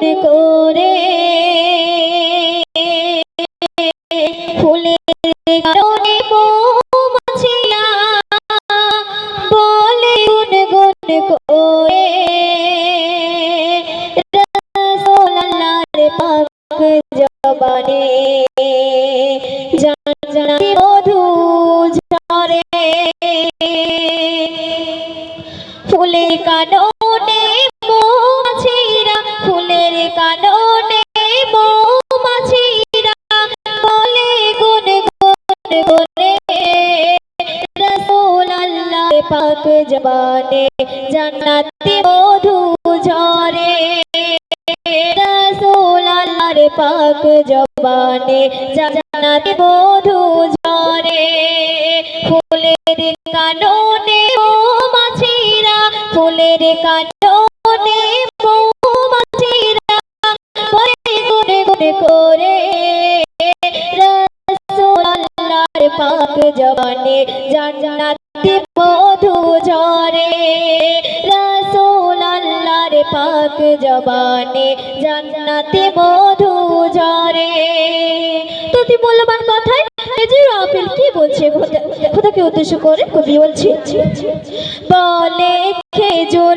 গুন করে ফুলের কারণে মৌমাছিরা বলে গুন গুন করে রসুল পাক জবানে। জান্নাতি মধু ঝরে, ফুলের কাননে জবানে জান্নাতি মধু ঝরে। রসুল আল্লাহর পাক জবানে জান্নাতি মধু ঝরে। ফুলের কাননে মৌমাছিরা, ফুলের কাননে মৌমাছিরা বলে গুনে গুনে করে। পাক জবানে জান্নাতি জান্নাতি মধু তো তুই মূল্যবান কথায় আপেল কি বলছে? খোদা- খোদাকে উদ্দেশ্য করে কবি বলছে বলে খেজুর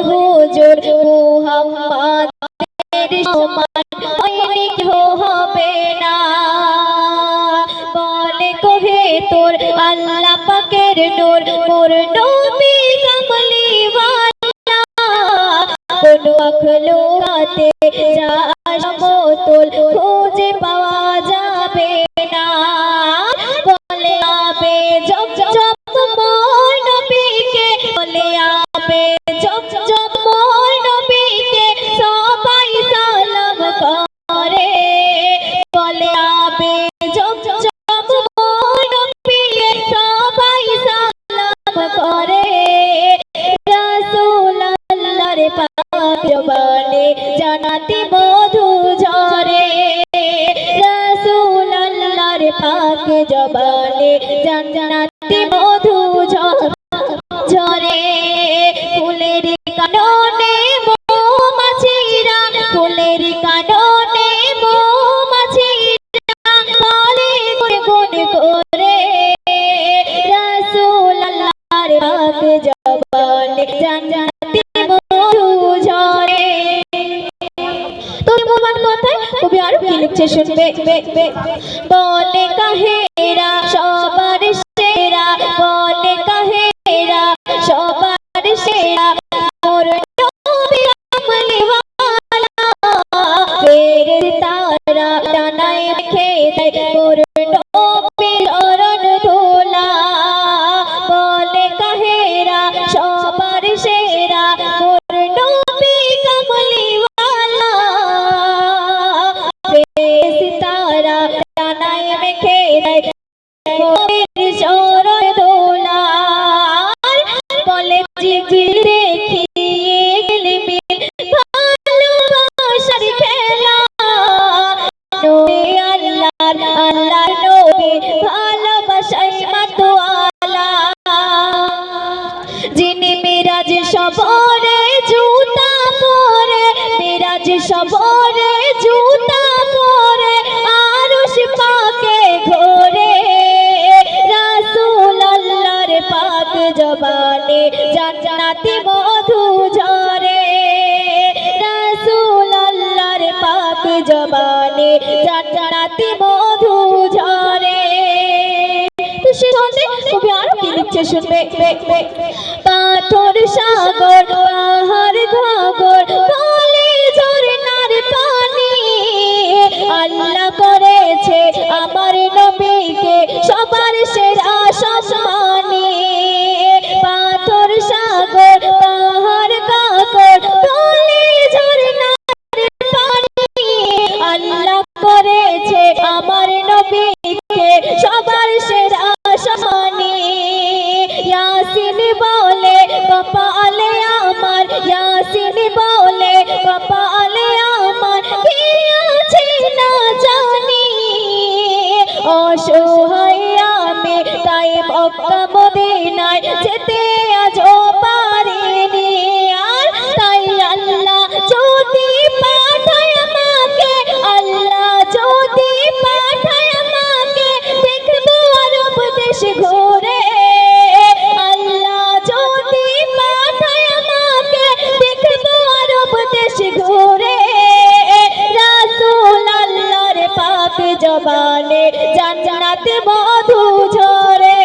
হুজুর মুহাম্মাদের সমান হয়নি কেহ হবে না। বলে কহে তোর আল্লাহ পাকের নূর মোর জবানে জানাতি শুনবে। বলে কাহেরা আল্লাহর আল্লাহর নবী ভালোবাসাই মাতোয়ালা যিনি মিরাজ সবরে জুতা পরে, মিরাজ সবরে জুতা পরে, আরশ পাকে ঘোরে। রাসূল আল্লাহর পাক জবানে জান্নাতি মধু ঝরে। রাসূল আল্লাহর পাক জবানে জান্নাতি লিখছে শুনবে। পাথর সাগর পাহাড় ঘাগর Chimmy. জবানে জান্নাতে মধু ঝরে।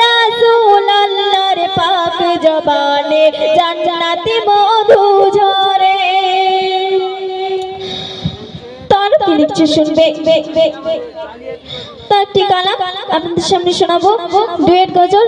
রাসূল আল্লাহর পাক জবানে জান্নাতে মধু ঝরে। তার কি লিখছে শুনবে? তার ঠিকানা আপনাদের সামনে শোনাবো। ডুয়েট গজল।